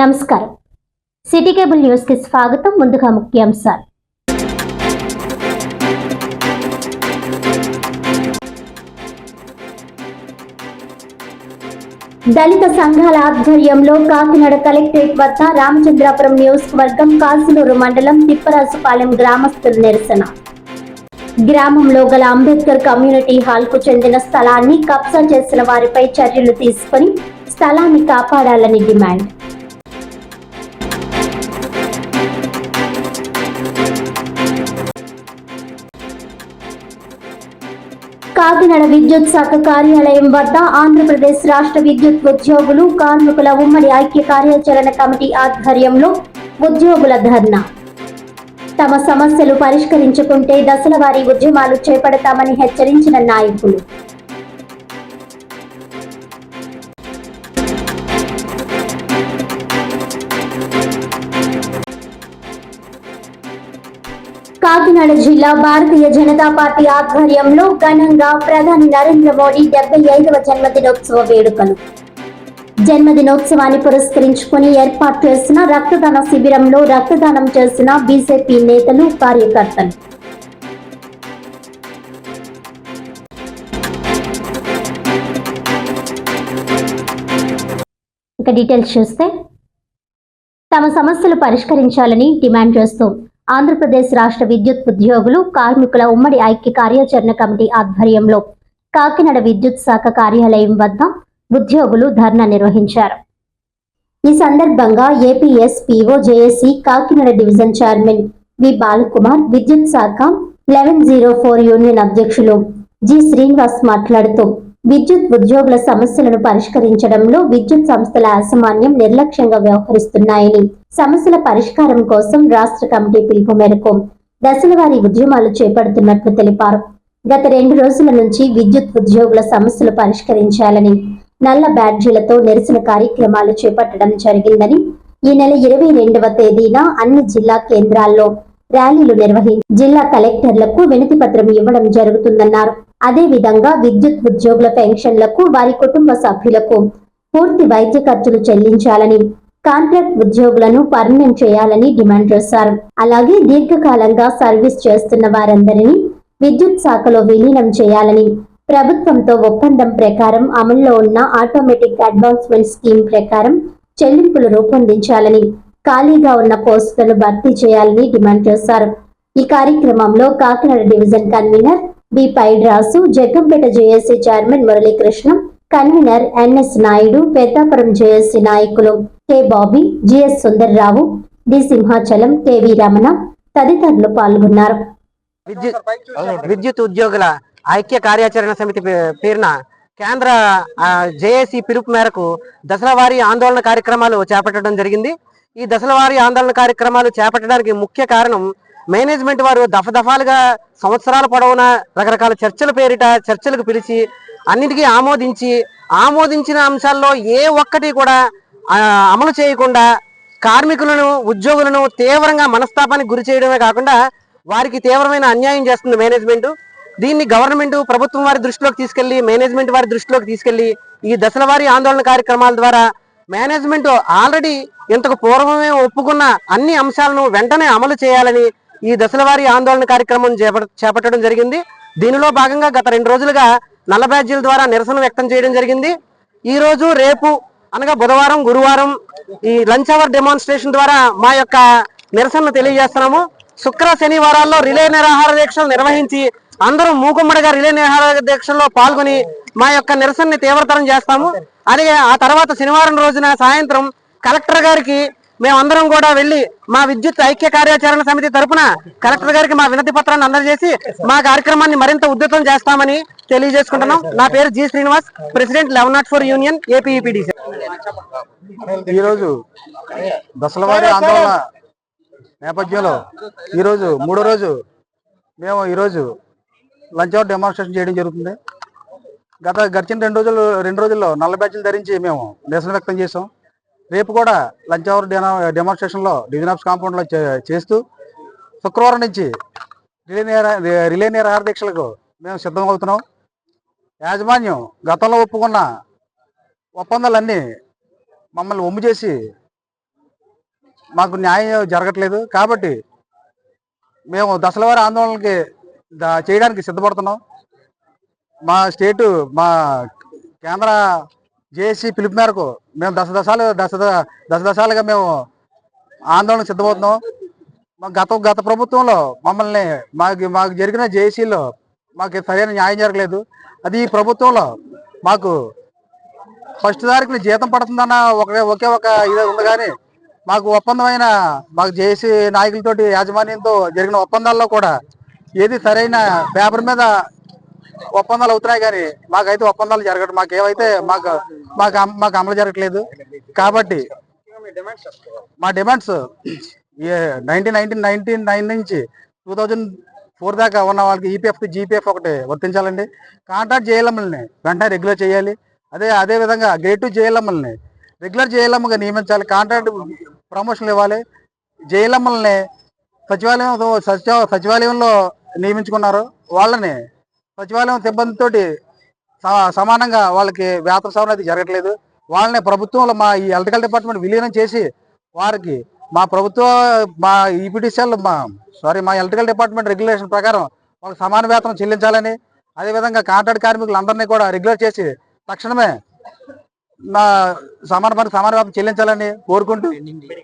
నమస్కారం. City cable న్యూస్కి స్వాగతం. ముందుగా ముఖ్యాంశాలు. దళిత సంఘాల ఆధ్వర్యంలో కాకినాడ కలెక్టరేట్ వద్ద రామచంద్రాపురం నియోజకవర్గం కాసులూరు మండలం తిప్పరాజుపాలెం గ్రామస్తుల నిరసన. గ్రామంలో గల అంబేద్కర్ కమ్యూనిటీ హాల్కు చెందిన స్థలాన్ని కబ్జా చేసిన వారిపై చర్యలు తీసుకొని స్థలాన్ని కాపాడాలని డిమాండ్. కాకినాడ విద్యుత్ శాఖ కార్యాలయం వద్ద ఆంధ్రప్రదేశ్ రాష్ట్ర విద్యుత్ ఉద్యోగులు కార్మికుల ఉమ్మడి ఐక్య కార్యాచరణ కమిటీ ఆధ్వర్యంలో ఉద్యోగుల ధర్నా. తమ సమస్యలు పరిష్కరించుకుంటే దశల వారీ ఉద్యమాలు చేపడతామని హెచ్చరించిన నాయకులు. కాకినాడ జిల్లా భారతీయ జనతా పార్టీ ఆధ్వర్యంలో ఘనంగా ప్రధాని నరేంద్ర మోడీ డెబ్బై ఐదవ జన్మదినోత్సవ వేడుకలు. జన్మదినోత్సవాన్ని పురస్కరించుకుని ఏర్పాటు చేసిన రక్తదాన శిబిరంలో రక్తదానం చేసిన బీజేపీ నేతలు కార్యకర్తలు. ఇక డీటెయిల్స్ చూస్తే తమ సమస్యలు పరిష్కరించాలని డిమాండ్ చేస్తూ ఆంధ్రప్రదేశ్ రాష్ట్ర విద్యుత్ ఉద్యోగులు కార్మికుల ఉమ్మడి ఐక్య కార్యాచరణ కమిటీ ఆధ్వర్యంలో కాకినాడ విద్యుత్ శాఖ కార్యాలయం వద్ద ఉద్యోగులు ధర్నా నిర్వహించారు. ఈ సందర్భంగా APSPO JAC Kakinada division chairman V. Balakumar విద్యుత్ శాఖ లెవెన్ జీరో ఫోర్ యూనియన్ అధ్యక్షులు జి. శ్రీనివాస్ మాట్లాడుతూ విద్యుత్ ఉద్యోగుల సమస్యలను పరిష్కరించడంలో విద్యుత్ సంస్థల యాజమాన్యం నిర్లక్ష్యంగా వ్యవహరిస్తున్నాయని సమస్యల పరిష్కారం కోసం రాష్ట్ర కమిటీ పిలుపు మేరకు దశలవారీ ఉద్యమాలు చేపడుతున్నట్లు తెలిపారు. గత రెండు రోజుల నుంచి విద్యుత్ ఉద్యోగుల సమస్యలు పరిష్కరించాలని నల్ల బ్యాడ్జీలతో నిరసన కార్యక్రమాలు చేపట్టడం జరిగిందని ఈ నెల ఇరవై రెండవ తేదీన అన్ని జిల్లా కేంద్రాల్లో ర్యాలీలు నిర్వహించి జిల్లా కలెక్టర్లకు వినతి పత్రం ఇవ్వడం జరుగుతుందన్నారు. అదే విధంగా విద్యుత్ ఉద్యోగుల పెన్షన్లకు వారి కుటుంబ సభ్యులకు పూర్తి వైద్య ఖర్చులు చెల్లించాలని కాంట్రాక్ట్ ఉద్యోగులను పర్మనెంట్ చేయాలని డిమాండ్ చేశారు. అలాగే దీర్ఘకాలంగా సర్వీస్ చేస్తున్న వారందరినీ విద్యుత్ శాఖలో విలీనం చేయాలని ప్రభుత్వంతో ఒప్పందం ప్రకారం అమల్లో ఉన్న ఆటోమేటిక్ అడ్వాన్స్మెంట్ స్కీమ్ ప్రకారం చెల్లింపులు రూపొందించాలని ఖాళీగా ఉన్న పోస్టులను భర్తీ చేయాలని డిమాండ్ చేశారు. ఈ కార్యక్రమంలో Kakinada division convener B Paidrasu Jaggampeta JAC chairman Muralikrishna convener NS Naidu Peddapuram JSC నాయకులు K Bobby GS Sundarrao D Simhachalam KV Ramana తదితరులు పాల్గొన్నారు. విద్యుత్ ఉద్యోగుల ఐక్య కార్యాచరణ సమితి పేరున కేంద్ర జేఏసీ పిలుపు మేరకు దశలవారీ ఆందోళన కార్యక్రమాలు చేపట్టడం జరిగింది. ఈ దశలవారీ ఆందోళన కార్యక్రమాలు చేపట్టడానికి ముఖ్య కారణం మేనేజ్మెంట్ వారు దఫదఫాలుగా సంవత్సరాల పొడవునా రకరకాల చర్చల పేరిట చర్చలకు పిలిచి అన్నిటికీ ఆమోదించి ఆమోదించిన అంశాల్లో ఏ ఒక్కటి కూడా అమలు చేయకుండా కార్మికులను ఉద్యోగులను తీవ్రంగా మనస్తాపానికి గురి చేయడమే కాకుండా వారికి తీవ్రమైన అన్యాయం చేస్తుంది మేనేజ్మెంట్. దీన్ని గవర్నమెంట్ ప్రభుత్వం వారి దృష్టిలోకి తీసుకెళ్ళి మేనేజ్మెంట్ వారి దృష్టిలోకి తీసుకెళ్ళి ఈ దశల ఆందోళన కార్యక్రమాల ద్వారా మేనేజ్మెంట్ ఆల్రెడీ ఇంతకు పూర్వమే ఒప్పుకున్న అన్ని అంశాలను వెంటనే అమలు చేయాలని ఈ దశల ఆందోళన కార్యక్రమం చేప- చేపట్టడం జరిగింది. దీనిలో భాగంగా గత రెండు రోజులుగా నల్ల బ్యాడ్జీల ద్వారా నిరసన వ్యక్తం చేయడం జరిగింది. ఈ రోజు రేపు అనగా బుధవారం గురువారం ఈ లంచ్ అవర్ డెమాన్స్ట్రేషన్ ద్వారా మా యొక్క నిరసనను తెలియజేస్తున్నాము. శుక్ర శనివారాల్లో రిలే నిరాహార దీక్షలు నిర్వహించి అందరూ మూకుమ్మడిగా రిలే నిరాహార దీక్షల్లో పాల్గొని మా యొక్క నిరసనని తీవ్రతరం చేస్తాము. అలాగే ఆ తర్వాత శనివారం రోజున సాయంత్రం కలెక్టర్ గారికి మేమందరం కూడా వెళ్ళి మా విద్యుత్ ఐక్య కార్యాచరణ సమితి తరపున కలెక్టర్ గారికి మా వినతి పత్రాన్ని అందజేసి మా కార్యక్రమాన్ని మరింత ఉద్ధృతం చేస్తామని తెలియజేసుకుంటున్నాం. నా పేరు G Srinivas president eleven not four union APEPDC ఈరోజు దశలవారి ఆందోళన నేపథ్యంలో ఈరోజు మూడో రోజు మేము ఈరోజు లంచ్ అవర్ డెమాన్స్ట్రేషన్ చేయడం జరుగుతుంది. గత గడిచిన రెండు రోజులు రెండు రోజుల్లో నల్ల బ్యాచ్లు ధరించి మేము నిరసన వ్యక్తం చేసాం రేపు కూడా లంచ్ అవర్ డెమాన్స్ట్రేషన్లో డివిజన్ ఆఫ్ కాంపౌండ్లో చే- చేస్తూ శుక్రవారం నుంచి రిలే నిరా రిలే నిరాహార దీక్షలకు మేము సిద్ధమవుతున్నాం. యాజమాన్యం గతంలో ఒప్పుకున్న ఒప్పందాలన్నీ మమ్మల్ని ఒమ్ము చేసి మాకు న్యాయం జరగట్లేదు. కాబట్టి మేము దశలవారి ఆందోళనకి దా- చేయడానికి సిద్ధపడుతున్నాం. మా స్టేటు మా కేంద్ర జేఏసీ పిలుపు మేరకు మేము దశ దశాలు దశ దశ దశాలుగా మేము ఆందోళన సిద్ధమవుతున్నాం. మా గత గత ప్రభుత్వంలో మమ్మల్ని మాకు మాకు జరిగిన జేఏసీలో మాకు సరైన న్యాయం జరగలేదు. అది ఈ ప్రభుత్వంలో మాకు ఫస్ట్ తారీఖున జీతం పడుతుందన్న ఒకే ఒకే ఒక ఇది ఉంది కానీ మాకు ఒప్పందమైన మాకు జేఏసీ నాయకులతోటి యాజమాన్యంతో జరిగిన ఒప్పందాల్లో కూడా ఏది సరైన పేపర్ మీద ఒప్పందాలు అవుతున్నాయి కానీ మాకైతే ఒప్పందాలు జరగడం మాకు ఏవైతే మాకు మాకు మాకు అమలు జరగట్లేదు. కాబట్టి మా demands nineteen nineteen nineteen nine నుంచి టూ థౌజండ్ ఫోర్ దాకా ఉన్న వాళ్ళకి ఈపీఎఫ్ జీపీఎఫ్ ఒకటి వర్తించాలండి. కాంట్రాక్ట్ జేఎల్ఎంఎల్ని వెంటనే రెగ్యులర్ చేయాలి. అదే అదే విధంగా గ్రేడ్ టూ జేఎల్ఎంఎల్ని రెగ్యులర్ జేఎల్ఎంగా నియమించాలి. కాంట్రాక్ట్ ప్రమోషన్లు ఇవ్వాలి. జేఎల్ఎంఎల్ని సచివాలయం సచివ సచివాలయంలో నియమించుకున్నారు. వాళ్ళని సచివాలయం సిబ్బందితోటి స- సమానంగా వాళ్ళకి వేతన సవరణ అది జరగట్లేదు. వాళ్ళని ప్రభుత్వంలో మా ఈ ఎలక్ట్రికల్ డిపార్ట్మెంట్ విలీనం చేసి వారికి మా ప్రభుత్వ మా ఈపీటీసీఎల్ మా సారీ మా ఎలక్ట్రికల్ డిపార్ట్మెంట్ రెగ్యులేషన్ ప్రకారం వాళ్ళకి సమాన వేతనం చెల్లించాలని అదేవిధంగా కాంట్రాక్ట్ కార్మికులందరినీ కూడా రెగ్యులర్ చేసి తక్షణమే నా సమాన పనికి సమాన వేతనం చెల్లించాలని కోరుకుంటూ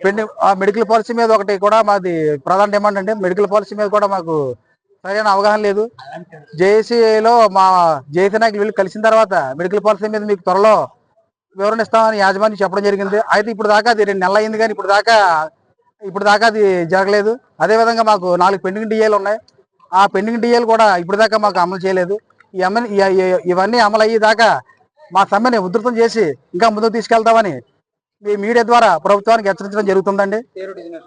పెండింగ్ ఆ మెడికల్ పాలసీ మీద ఒకటి కూడా మాది ప్రధాన డిమాండ్ అండి. మెడికల్ పాలసీ మీద కూడా మాకు సరైన అవగాహన లేదు. జేఏసీలో మా జేసీ నాయకులు వీళ్ళు కలిసిన తర్వాత మెడికల్ పాలసీ మీద మీకు త్వరలో వివరణ ఇస్తామని యాజమాన్యం చెప్పడం జరిగింది. అయితే ఇప్పుడు దాకా అది రెండు నెలలు అయింది కానీ ఇప్పుడు దాకా ఇప్పుడు దాకా అది జరగలేదు. అదేవిధంగా మాకు నాలుగు పెండింగ్ డిఏలు ఉన్నాయి. ఆ పెండింగ్ డిఏలు కూడా ఇప్పుడు దాకా మాకు అమలు చేయలేదు. ఈ ఇవన్నీ అమలు అయ్యేదాకా మా సమ్మెని ఉధృతం చేసి ఇంకా ముందుకు తీసుకెళ్తామని మీ మీడియా ద్వారా ప్రభుత్వానికి హెచ్చరించడం జరుగుతుందండి.